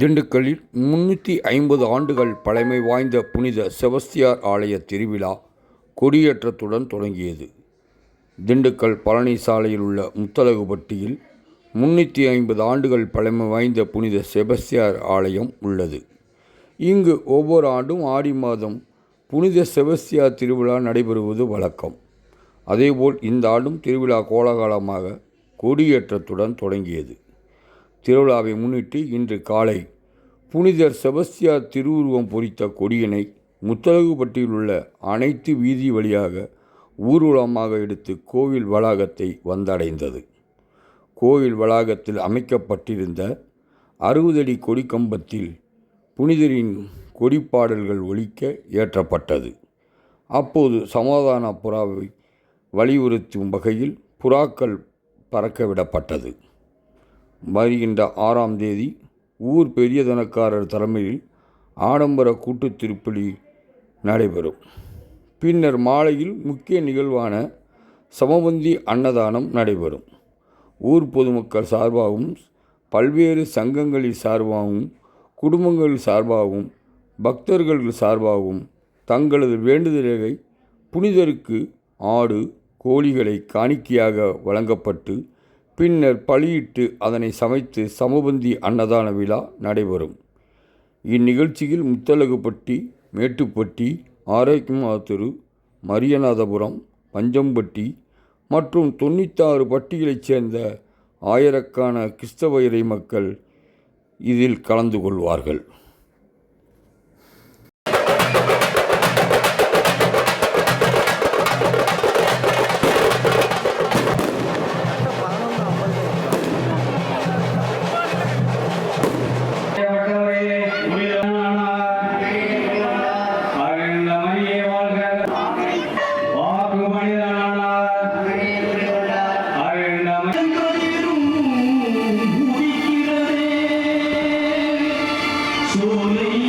திண்டுக்கல்லில் முன்னூற்றி ஐம்பது ஆண்டுகள் பழமை வாய்ந்த புனித செபஸ்தியார் ஆலய திருவிழா கொடியேற்றத்துடன் தொடங்கியது. திண்டுக்கல் பழனி சாலையில் உள்ள முத்தலகுப்பட்டியில் முன்னூற்றி ஐம்பது ஆண்டுகள் பழமை வாய்ந்த புனித செபஸ்தியார் ஆலயம் உள்ளது. இங்கு ஒவ்வொரு ஆண்டும் ஆடி மாதம் புனித செபஸ்தியார் திருவிழா நடைபெறுவது வழக்கம். அதேபோல் இந்த ஆண்டும் திருவிழா கோலாகலமாக கொடியேற்றத்துடன் தொடங்கியது. திருவிழாவை முன்னிட்டு இன்று காலை புனிதர் செபஸ்தியா திருவுருவம் பொறித்த கொடியினை முத்தலகுப்பட்டியில் உள்ள அனைத்து வீதி வழியாக ஊர்வலமாக எடுத்து கோவில் வளாகத்தை வந்தடைந்தது. கோவில் வளாகத்தில் அமைக்கப்பட்டிருந்த அறுபதடி கொடிக்கம்பத்தில் புனிதரின் கொடிப்பாடல்கள் ஒழிக்க ஏற்றப்பட்டது. அப்போது சமாதான புறாவை வலியுறுத்தும் வகையில் புறாக்கள் பறக்கவிடப்பட்டது. வருகின்ற ஆறாம் தேதி ஊர் பெரியதனக்காரர் தலைமையில் ஆடம்பர கூட்டு திருப்பலி நடைபெறும். பின்னர் மாலையில் முக்கிய நிகழ்வான சமபந்தி அன்னதானம் நடைபெறும். ஊர் பொதுமக்கள் சார்பாகவும் பல்வேறு சங்கங்களின் சார்பாகவும் குடும்பங்கள் சார்பாகவும் பக்தர்கள் சார்பாகவும் தங்களது வேண்டுதலை புனிதருக்கு ஆடு கோழிகளை காணிக்கையாக வழங்கப்பட்டு பின்னர் பலியிட்டு அதனை சமைத்து சமபந்தி அன்னதான விழா நடைபெறும். இந்நிகழ்ச்சியில் முத்தலகுப்பட்டி மேட்டுப்பட்டி ஆரோக்கியமாத்தூர் மரியநாதபுரம் பஞ்சம்பட்டி மற்றும் தொண்ணூத்தாறு பட்டிகளைச் சேர்ந்த ஆயிரக்கான கிறிஸ்தவ இறை மக்கள் இதில் கலந்து கொள்வார்கள். Oh.